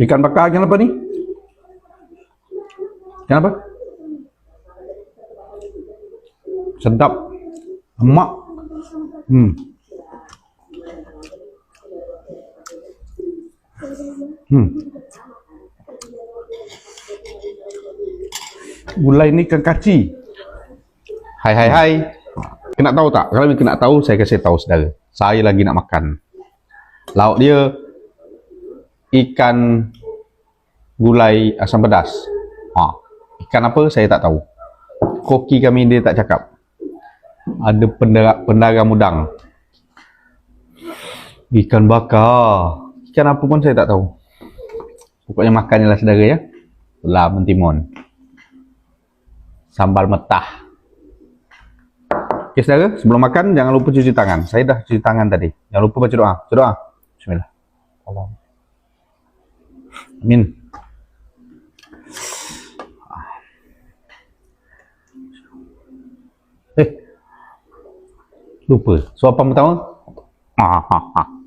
Ikan bakar ikan apa ni? Ikan apa? Sedap. Emak. Hmm. Hmm. Gulai ni ikan kaci. Hai hai hai. Kena tahu tak? Kalau kena tahu, saya kasih tahu saudara. Saya lagi nak makan. Lauk dia ikan gulai asam pedas. Ha. Ikan apa saya tak tahu. Koki kami dia tak cakap. Ada pendara, pendara mudang. Ikan bakar. Ikan apa pun saya tak tahu. Pokoknya makan je lah saudara ya. Belah mentimun. Sambal metah. Okey saudara, sebelum makan jangan lupa cuci tangan. Saya dah cuci tangan tadi. Jangan lupa baca doa. Baca doa. Bismillah. Amin. Eh. Lupa. Suapan pertama. Ah, ha, ha.